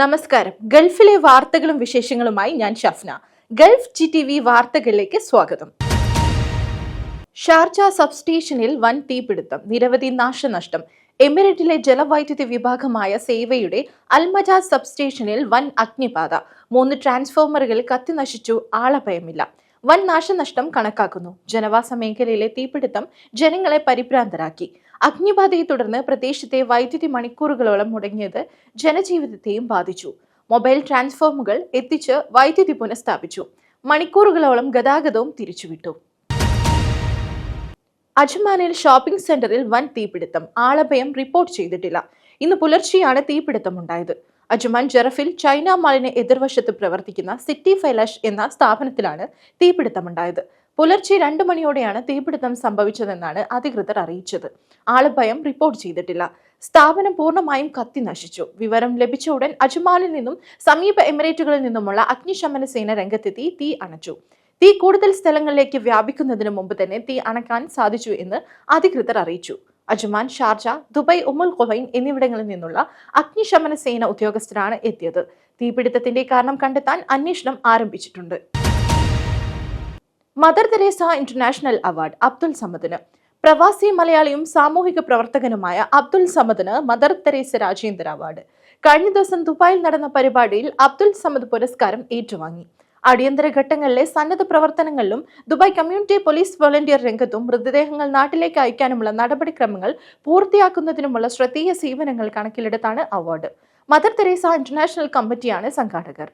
നമസ്കാരം. ഗൾഫിലെ വാർത്തകളും വിശേഷങ്ങളുമായി ഞാൻ Shafna. Gulf G T V വാർത്തകളിലേക്ക് സ്വാഗതം. ഷാർജ സബ്സ്റ്റേഷനിൽ വൻ തീപിടുത്തം നിരവധി നാശനഷ്ടം. എമിറേറ്റിലെ ജലവൈദ്യുതി വിഭാഗമായ സേവയുടെ അൽമജ സബ്സ്റ്റേഷനിൽ വൻ അഗ്നിബാധ. മൂന്ന് ട്രാൻസ്ഫോമറുകൾ കത്തിനശിച്ചു ആളഭയമില്ല. വൻ നാശനഷ്ടം കണക്കാക്കുന്നു. ജനവാസ മേഖലയിലെ തീപിടുത്തം ജനങ്ങളെ പരിഭ്രാന്തരാക്കി. അഗ്നിബാധയെ തുടർന്ന് പ്രദേശത്തെ വൈദ്യുതി മണിക്കൂറുകളോളം മുടങ്ങിയത് ജനജീവിതത്തെയും ബാധിച്ചു. മൊബൈൽ ട്രാൻസ്ഫോമുകൾ എത്തിച്ച് വൈദ്യുതി പുനഃസ്ഥാപിച്ചു. മണിക്കൂറുകളോളം ഗതാഗതവും തിരിച്ചുവിട്ടു. അജ്മാനിൽ ഷോപ്പിംഗ് സെന്ററിൽ വൻ തീപിടുത്തം. ആളഭയം റിപ്പോർട്ട് ചെയ്തിട്ടില്ല. ഇന്ന് പുലർച്ചെയാണ് തീപിടുത്തമുണ്ടായത്. അജ്മാൻ ജറഫിൽ ചൈന മാളിന് എതിർവശത്ത് പ്രവർത്തിക്കുന്ന സിറ്റി ഫൈലാഷ് എന്ന സ്ഥാപനത്തിലാണ് തീപിടുത്തമുണ്ടായത്. പുലർച്ചെ രണ്ടു മണിയോടെയാണ് തീപിടുത്തം സംഭവിച്ചതെന്നാണ് അധികൃതർ അറിയിച്ചത്. ആളഭയം റിപ്പോർട്ട് ചെയ്തിട്ടില്ല. സ്ഥാപനം പൂർണമായും കത്തി നശിച്ചു. വിവരം ലഭിച്ച ഉടൻ അജ്മാലിൽ നിന്നും സമീപ എമിറേറ്റുകളിൽ നിന്നുമുള്ള അഗ്നിശമന സേന രംഗത്തെത്തി തീ അണച്ചു. തീ കൂടുതൽ സ്ഥലങ്ങളിലേക്ക് വ്യാപിക്കുന്നതിന് മുമ്പ് തന്നെ തീ അണക്കാൻ സാധിച്ചു എന്ന് അധികൃതർ അറിയിച്ചു. Ajman Sharjah Dubai Umm al Quwain എന്നിവിടങ്ങളിൽ നിന്നുള്ള അഗ്നിശമന സേന ഉദ്യോഗസ്ഥരാണ് എത്തിയത്. തീപിടുത്തത്തിന്റെ കാരണം കണ്ടെത്താൻ അന്വേഷണം ആരംഭിച്ചിട്ടുണ്ട്. Mother Teresa International Award Abdul സമദിന്. പ്രവാസി മലയാളിയും സാമൂഹിക പ്രവർത്തകനുമായ അബ്ദുൽ സമദിന് മദർ തെരേസ രാജേന്ദ്ര അവാർഡ്. കഴിഞ്ഞ ദിവസം ദുബായിൽ നടന്ന പരിപാടിയിൽ അബ്ദുൽ സമദ് പുരസ്കാരം ഏറ്റുവാങ്ങി. അടിയന്തര ഘട്ടങ്ങളിലെ സന്നദ്ധ പ്രവർത്തനങ്ങളിലും ദുബായ് കമ്മ്യൂണിറ്റി പോലീസ് വോളണ്ടിയർ രംഗത്തും മൃതദേഹങ്ങൾ നാട്ടിലേക്ക് അയക്കാനുമുള്ള നടപടിക്രമങ്ങൾ പൂർത്തിയാക്കുന്നതിനുമുള്ള ശ്രദ്ധേയ സേവനങ്ങൾ കണക്കിലെടുത്താണ് അവാർഡ്. മദർ തെരേസ ഇന്റർനാഷണൽ കമ്മിറ്റിയാണ് സംഘാടകർ.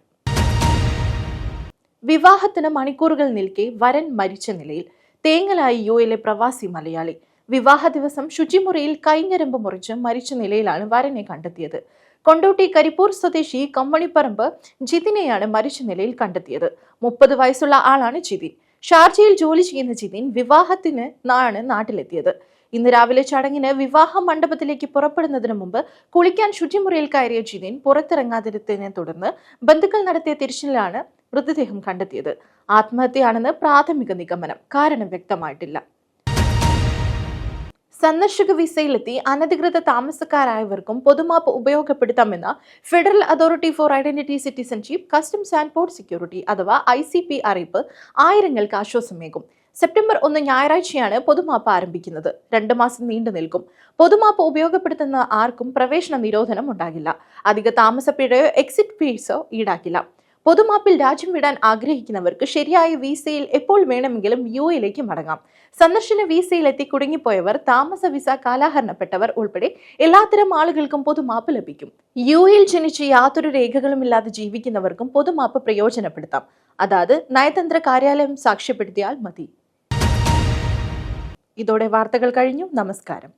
വിവാഹത്തിന് മണിക്കൂറുകൾ നിൽക്കെ വരൻ മരിച്ച നിലയിൽ തേങ്ങലായി യു എയിലെ പ്രവാസി മലയാളി. വിവാഹ ദിവസം ശുചിമുറിയിൽ കൈഞ്ഞരമ്പ് മുറിച്ച് മരിച്ച നിലയിലാണ് വരനെ കണ്ടെത്തിയത്. കൊണ്ടോട്ടി കരിപ്പൂർ സ്വദേശി കമ്മണിപ്പറമ്പ് ജിതിനെയാണ് മരിച്ച നിലയിൽ കണ്ടെത്തിയത്. മുപ്പത് വയസ്സുള്ള ആളാണ് ജിതിൻ. ഷാർജയിൽ ജോലി ചെയ്യുന്ന ജിതിൻ വിവാഹത്തിന് ആണ് നാട്ടിലെത്തിയത്. ഇന്ന് രാവിലെ ചടങ്ങിന് വിവാഹ മണ്ഡപത്തിലേക്ക് പുറപ്പെടുന്നതിന് മുമ്പ് കുളിക്കാൻ ശുചിമുറിയിൽ കയറിയ ജിതിൻ പുറത്തിറങ്ങാതിരുത്തതിനെ തുടർന്ന് ബന്ധുക്കൾ നടത്തിയ തിരച്ചിലാണ് മൃതദേഹം കണ്ടെത്തിയത്. ആത്മഹത്യയാണെന്ന് പ്രാഥമിക നിഗമനം. കാരണം വ്യക്തമായിട്ടില്ല. സന്ദർശക വിസയിലെത്തി അനധികൃത താമസക്കാരായവർക്കും പൊതുമാപ്പ് ഉപയോഗപ്പെടുത്താമെന്ന് Federal Authority for Identity Citizenship Customs and Port Security അഥവാ ഐ സി പി അറിയിപ്പ് ആയിരങ്ങൾക്ക് ആശ്വാസമേകും. സെപ്റ്റംബർ ഒന്ന് ഞായറാഴ്ചയാണ് പൊതുമാപ്പ് ആരംഭിക്കുന്നത്. രണ്ട് മാസം നീണ്ടു നിൽക്കും. പൊതുമാപ്പ് ഉപയോഗപ്പെടുത്തുന്ന ആർക്കും പ്രവേശന നിരോധനം ഉണ്ടാകില്ല. അധിക താമസപ്പിഴയോ എക്സിറ്റ് ഫീസോ ഈടാക്കില്ല. പൊതുമാപ്പിൽ രാജ്യം വിടാൻ ആഗ്രഹിക്കുന്നവർക്ക് ശരിയായ വിസയിൽ എപ്പോൾ വേണമെങ്കിലും യു എയിലേക്ക് മടങ്ങാം. സന്ദർശന വിസയിൽ എത്തി കുടുങ്ങിപ്പോയവർ താമസ വിസ കാലാഹരണപ്പെട്ടവർ ഉൾപ്പെടെ എല്ലാത്തരം ആളുകൾക്കും പൊതുമാപ്പ് ലഭിക്കും. യു എയിൽ ജനിച്ച് യാതൊരു രേഖകളുമില്ലാതെ ജീവിക്കുന്നവർക്കും പൊതുമാപ്പ് പ്രയോജനപ്പെടുത്താം. അതായത് നയതന്ത്ര കാര്യാലയം സാക്ഷ്യപ്പെടുത്തിയാൽ മതി. ഇതോടെ വാർത്തകൾ കഴിഞ്ഞു. നമസ്കാരം.